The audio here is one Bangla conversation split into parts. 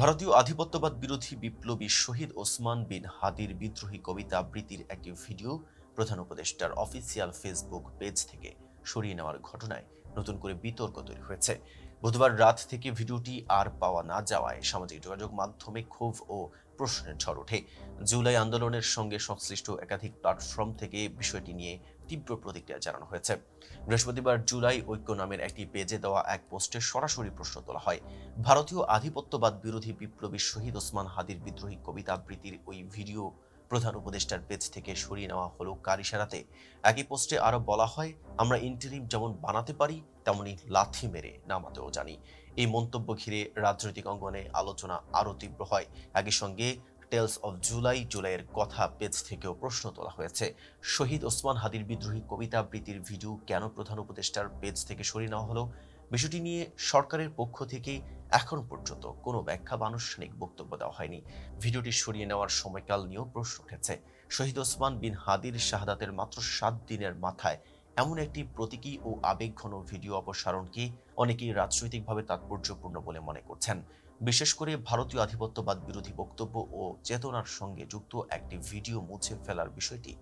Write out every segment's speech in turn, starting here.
ভারতীয় আধিপত্যবাদ বিরোধী বিপ্লবী শহীদ ওসমান বিন হাদির বিদ্রোহী কবিতা আবৃত্তির একটি ভিডিও প্রধান উপদেষ্টার অফিসিয়াল ফেসবুক পেজ থেকে সরিয়ে নেওয়ার ঘটনায় নতুন করে বিতর্ক তৈরি হয়েছে। বুধবার রাত থেকে ভিডিওটি আর পাওয়া না যাওয়ায় সামাজিক যোগাযোগ মাধ্যমে ক্ষোভ ও প্রশ্নের ঝড় ওঠে। জুলাই আন্দোলনের সঙ্গে সংশ্লিষ্ট একাধিক প্ল্যাটফর্ম থেকে বিষয়টি নিয়ে তীব্র প্রতিক্রিয়া জানানো হয়েছে। বৃহস্পতিবার জুলাই ঐক্য নামের একটি পেজে দেওয়া এক পোস্টে সরাসরি প্রশ্ন তোলা হয়। ভারতীয় আধিপত্যবাদ বিরোধী বিপ্লবী শহীদ ওসমান হাদির বিদ্রোহী কবিতা আবৃত্তির ওই ভিডিও প্রধান উপদেষ্টার পেজ থেকে সরিয়ে নেওয়া হলো কার ইশারাতে? একই পোস্টে আরও বলা হয়, আমরা ইন্টারিম যেমন বানাতে পারি, তেমনি লাথি মেরে নামাতেও জানি। এই মন্তব্য ঘিরে রাজনৈতিক অঙ্গনে আলোচনা আরও তীব্র হয়। একই সঙ্গে টেলস অফ জুলাই জুলাইয়ের কথা পেজ থেকেও প্রশ্ন তোলা হয়েছে। শহীদ ওসমান হাদির বিদ্রোহী কবিতা আবৃত্তির ভিডিও কেন প্রধান উপদেষ্টার পেজ থেকে সরিয়ে নেওয়া হলো? বিষয়টি নিয়ে সরকারের পক্ষ থেকে এখন পর্যন্ত কোনো ব্যাখ্যা বা আনুষ্ঠানিক বক্তব্য দেওয়া হয়নি। ভিডিওটি সরিয়ে নেওয়ার সময়কাল নিয়েও প্রশ্ন উঠেছে। শহীদ ওসমান বিন হাদির শাহাদাতের মাত্র সাত দিনের মাথায় এমন একটি প্রতীকী ও আবেগঘন ভিডিও অপসারণকে অনেকেই রাজনৈতিকভাবে তাৎপর্যপূর্ণ বলে মনে করছেন। বিশেষ করে ভারতীয় আধিপত্যবাদ বিরোধী বক্তব্য ও চেতনার সঙ্গে যুক্ত একটি ভিডিও মুছে ফেলার বিষয়টি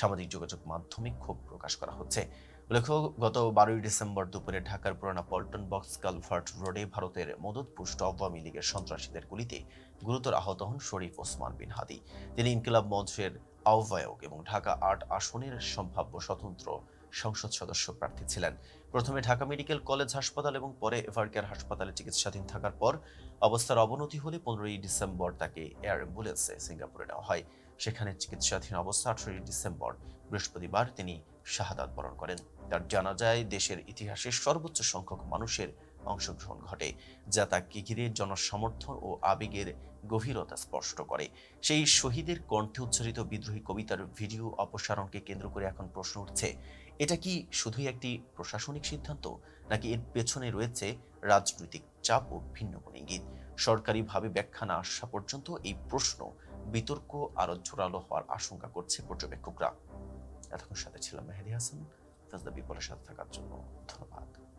সামাজিক যোগাযোগ মাধ্যমে ক্ষোভ প্রকাশ করা হচ্ছে। উল্লেখ্য গত বারোই ডিসেম্বর দুপুরে ঢাকার পুরানা পল্টন বক্স কালভার্ট রোডে ভারতের মদতপুষ্ট আওয়ামী লীগের সন্ত্রাসীদের গুলিতে গুরুতর আহত হন শরীফ ওসমান বিন হাদি। তিনি ইনকিলাব মঞ্চের আহ্বায়ক এবং ঢাকা আট আসনের সম্ভাব্য স্বতন্ত্র সংসদ সদস্য প্রার্থী ছিলেন। প্রথমে ঢাকা মেডিকেল কলেজ হাসপাতাল এবং পরে এভারকেয়ার হাসপাতালে চিকিৎসাধীন থাকার পর অবস্থার অবনতি হলে পনেরোই ডিসেম্বর তাকে এয়ার অ্যাম্বুলেন্সে সিঙ্গাপুরে নেওয়া হয়। সেখানে চিকিৎসাধীন অবস্থা আঠারোই ডিসেম্বর। বৃহস্পতিবার তিনি শাহাদাত বরণ করেন। তার জানাজায় দেশের ইতিহাসে সর্বোচ্চ সংখ্যক মানুষের অংশগ্রহণ ঘটে, যা তাকে ঘিরে জনসমর্থন ও আবেগের গভীরতা স্পষ্ট করে। সেই শহীদের কণ্ঠে উচ্চারিত বিদ্রোহী কবিতার ভিডিও অপসারণকে কেন্দ্র করে এখন প্রশ্ন উঠছে এটা কি শুধুই একটি প্রশাসনিক সিদ্ধান্ত, নাকি এর পেছনে রয়েছে রাজনৈতিক চাপ ও ভিন্ন কোনো ইঙ্গিত? সরকারিভাবে ব্যাখ্যা না আসা পর্যন্ত এই প্রশ্ন বিতর্ক আরও জোরালো হওয়ার আশঙ্কা করছে পর্যবেক্ষকরা। এতক্ষণ সাথে ছিলাম মেহেদি হাসান। ফেজদা বিপলের সাথে থাকার জন্য ধন্যবাদ।